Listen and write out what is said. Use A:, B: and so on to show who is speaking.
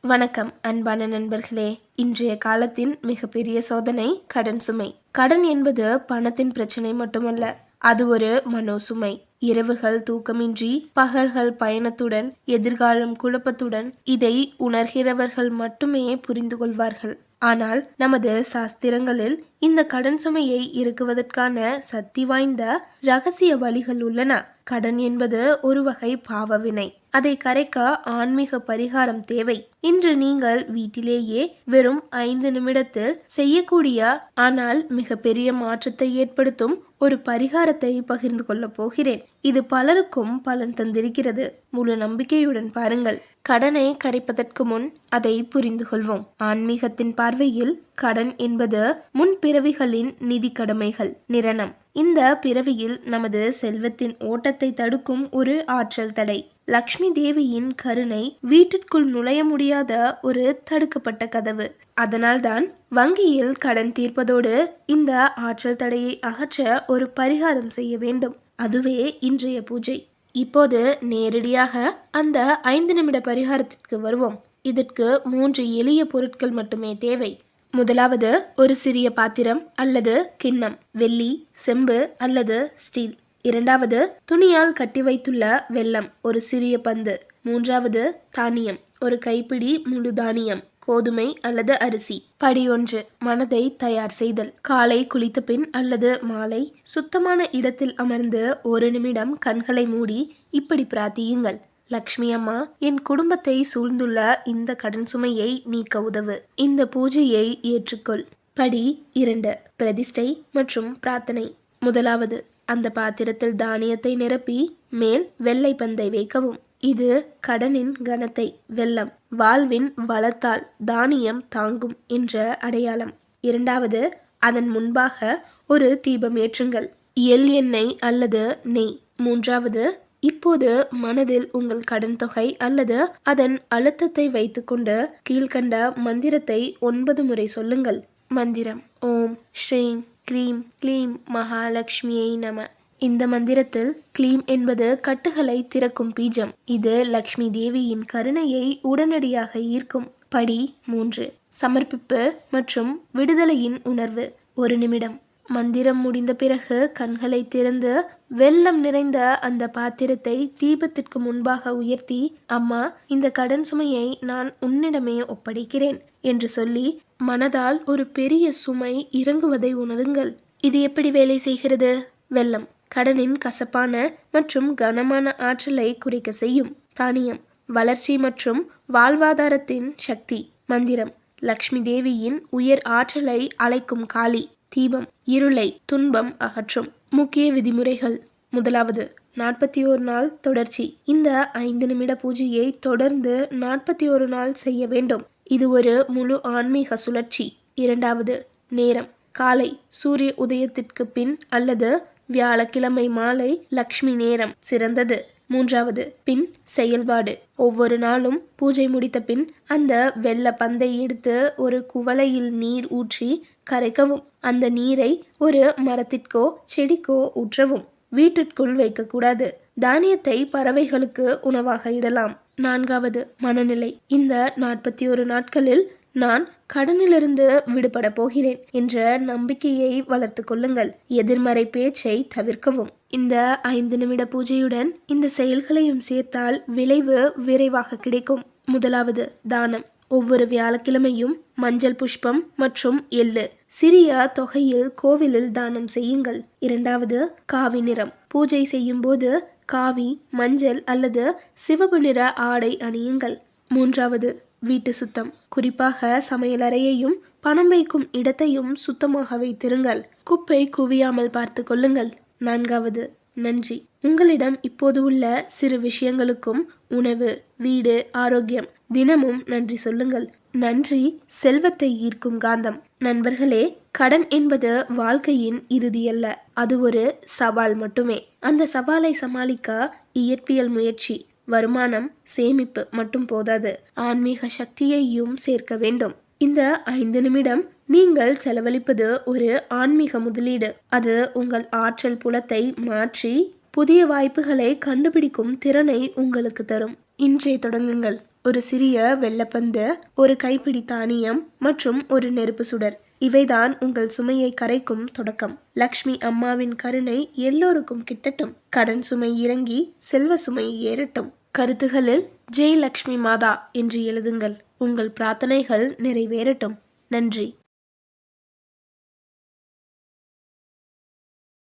A: வணக்கம் அன்பான நண்பர்களே. இன்றைய காலத்தின் மிகப்பெரிய சோதனை கடன் சுமை. கடன் என்பது பணத்தின் பிரச்சனை மட்டுமல்ல அது ஒரு மனோ சுமை இரவுகள் தூக்கமின்றி பகல்கள் பயணத்துடன் எதிர்காலம் குழப்பத்துடன் இதை உணர்கிறவர்கள் மட்டுமே புரிந்து கொள்வார்கள். ஆனால் நமது சாஸ்திரங்களில் இந்த கடன் சுமையை இறக்குவதற்கான சக்தி வாய்ந்த ரகசிய வழிகள் உள்ளன. கடன் என்பது ஒரு வகை பாவவினை. அதை கரைக்க ஆன்மீக பரிகாரம் தேவை. இன்று நீங்கள் வீட்டிலேயே வெறும் ஐந்து நிமிடத்தில் செய்யக்கூடிய ஆனால் மிக பெரிய மாற்றத்தை ஏற்படுத்தும் ஒரு பரிகாரத்தை பகிர்ந்து கொள்ளப் போகிறேன். இது பலருக்கும் பலன் தந்திருக்கிறது. முழு நம்பிக்கையுடன் பாருங்கள். கடனை கரைப்பதற்கு முன் அதை புரிந்து கொள்வோம். ஆன்மீகத்தின் பார்வையில் கடன் என்பது முன் பிறவிகளின் நிதி கடமைகள் நிரணம். இந்த பிறவியில் நமது செல்வத்தின் ஓட்டத்தை தடுக்கும் ஒரு ஆற்றல் தடை. லக்ஷ்மி தேவியின் கருணை வீட்டிற்குள் நுழைய முடியாத ஒரு தடுக்கப்பட்ட கதவு. அதனால்தான் வங்கியில் கடன் தீர்ப்பதோடு இந்த ஆற்றல் தடையை அகற்ற ஒரு பரிகாரம் செய்ய வேண்டும். அதுவே இன்றைய பூஜை. இப்போது நேரடியாக அந்த ஐந்து நிமிட பரிகாரத்திற்கு வருவோம். இதற்கு மூன்று எளிய பொருட்கள் மட்டுமே தேவை. முதலாவது ஒரு சிறிய பாத்திரம் அல்லது கிண்ணம் வெள்ளி செம்பு அல்லது ஸ்டீல். இரண்டாவது துணியால் கட்டி வைத்துள்ள வெல்லம் ஒரு சிறிய பந்து. மூன்றாவது தானியம் ஒரு கைப்பிடி முழு தானியம் கோதுமை அல்லது அரிசி. படி ஒன்று மனதை தயார் செய்தல். காலை குளித்த பின் அல்லது மாலை சுத்தமான இடத்தில் அமர்ந்து ஒரு நிமிடம் கண்களை மூடி இப்படி பிரார்த்தியுங்கள். லக்ஷ்மி அம்மா என் குடும்பத்தை சூழ்ந்துள்ள இந்த கடன் சுமையை நீக்க உதவு. இந்த பூஜையை ஏற்றுக்கொள். படி இரண்டு பிரதிஷ்டை மற்றும் பிரார்த்தனை. முதலாவது அந்த பாத்திரத்தில் தானியத்தை நிரப்பி மேல் வெள்ளை பந்தை வைக்கவும். இது கடனின் கனத்தை வெள்ளம் வாழ்வின் வளத்தால் தானியம் தாங்கும் என்ற அடையாளம். இரண்டாவது அதன் முன்பாக ஒரு தீபம் ஏற்றுங்கள். எள் எண்ணெய் அல்லது நெய். மூன்றாவது இப்போது மனதில் உங்கள் கடன் தொகை அல்லது அதன் அழுத்தத்தை வைத்துக்கொண்டு கீழ்கண்ட மந்திரத்தை ஒன்பது முறை சொல்லுங்கள். மந்திரம் ஓம் ஸ்ரீம் க்ரீம் க்ளீம் மகாலட்சுமியை நம. இந்த மந்திரத்தில் க்ளீம் என்பது கட்டுகளை திறக்கும் பீஜம். இது லக்ஷ்மி தேவியின் கருணையை உடனடியாக ஈர்க்கும். படி மூன்று. சமர்ப்பிப்பு மற்றும் விடுதலையின் உணர்வு. ஒரு நிமிடம். மந்திரம் முடிந்த பிறகு கண்களை திறந்து வெள்ளம் நிறைந்த அந்த பாத்திரத்தை தீபத்திற்கு முன்பாக உயர்த்தி அம்மா இந்த கடன் சுமையை நான் உன்னிடமே ஒப்படைக்கிறேன் என்று சொல்லி மனதால் ஒரு பெரிய சுமை இறங்குவதை உணருங்கள். இது எப்படி வேலை செய்கிறது? வெள்ளம் கடனின் கசப்பான மற்றும் கனமான ஆற்றலை குறைக்க செய்யும் தானியம் வளர்ச்சி மற்றும் வாழ்வாதாரத்தின் சக்தி மந்திரம் லக்ஷ்மி தேவியின் உயர் ஆற்றலை அழைக்கும் காளி தீபம் இருளை துன்பம் அகற்றும் முக்கிய விதிமுறைகள். முதலாவது நாற்பத்தி ஒரு நாள் தொடர்ச்சி. இந்த ஐந்து நிமிட பூஜையை தொடர்ந்து நாற்பத்தி ஒரு நாள் செய்ய வேண்டும். இது ஒரு முழு ஆன்மீக சுழற்சி. இரண்டாவது நேரம். காலை சூரிய உதயத்திற்கு பின் அல்லது வியாழக்கிழமை மாலை லக்ஷ்மி நேரம் சிறந்தது. மூன்றாவது பின் செயல்பாடு. ஒவ்வொரு நாளும் பூஜை முடித்த பின் அந்த வெள்ள பந்தை எடுத்து ஒரு குவளையில் நீர் ஊற்றி கரைக்கவும். அந்த நீரை ஒரு மரத்திற்கோ செடிக்கோ ஊற்றவும். வீட்டிற்குள் வைக்கக்கூடாது. தானியத்தை பறவைகளுக்கு உணவாக இடலாம். நான்காவது மனநிலை. இந்த நாற்பத்தி ஒரு நாட்களில் நான் கடனிலிருந்து விடுபட போகிறேன் என்ற நம்பிக்கையை வளர்த்து கொள்ளுங்கள். எதிர்மறை பேச்சை தவிர்க்கவும். இந்த ஐந்து நிமிட பூஜையுடன் இந்த செயல்களையும் சேர்த்தால் விளைவு விரைவாக கிடைக்கும். முதலாவது தானம். ஒவ்வொரு வியாழக்கிழமையும் மஞ்சள் புஷ்பம் மற்றும் எள்ளு. சிறிய தொகையில் கோவிலில் தானம் செய்யுங்கள். இரண்டாவது காவி நிறம். பூஜை செய்யும் போது காவி மஞ்சள் அல்லது சிவப்பு நிற ஆடை அணியுங்கள். மூன்றாவது வீட்டு சுத்தம். குறிப்பாக சமையலறையையும் பணம் வைக்கும் இடத்தையும் சுத்தமாக வைத்திருங்கள். குப்பை குவியாமல் பார்த்து கொள்ளுங்கள். நான்காவது நன்றி. உங்களிடம் இப்போது உள்ள சிறு விஷயங்களுக்கும் உணவு வீடு ஆரோக்கியம் தினமும் நன்றி சொல்லுங்கள். நன்றி செல்வத்தை ஈர்க்கும் காந்தம். நண்பர்களே கடன் என்பது வாழ்க்கையின் இறுதியல்ல அது ஒரு சவால் மட்டுமே. அந்த சவாலை சமாளிக்க இயற்பியல் முயற்சி வருமானம் சேமிப்பு மட்டும் போதாது. ஆன்மீக சக்தியையும் சேர்க்க வேண்டும். இந்த ஐந்து நிமிடம் நீங்கள் செலவழிப்பது ஒரு ஆன்மீக முதலீடு. அது உங்கள் ஆற்றல் புலத்தை மாற்றி புதிய வாய்ப்புகளை கண்டுபிடிக்கும் திறனை உங்களுக்கு தரும். இன்றே தொடங்குங்கள். ஒரு சிறிய வெள்ளப்பந்து ஒரு கைப்பிடி தானியம் மற்றும் ஒரு நெருப்பு சுடர். இவைதான் உங்கள் சுமையை கரைக்கும் தொடக்கம். லக்ஷ்மி அம்மாவின் கருணை எல்லோருக்கும் கிட்டட்டும். கடன் சுமை இறங்கி செல்வ சுமை ஏறட்டும். கருத்துகளில் ஜெய் லக்ஷ்மி மாதா என்று எழுதுங்கள். உங்கள் பிரார்த்தனைகள் நிறைவேறட்டும். நன்றி.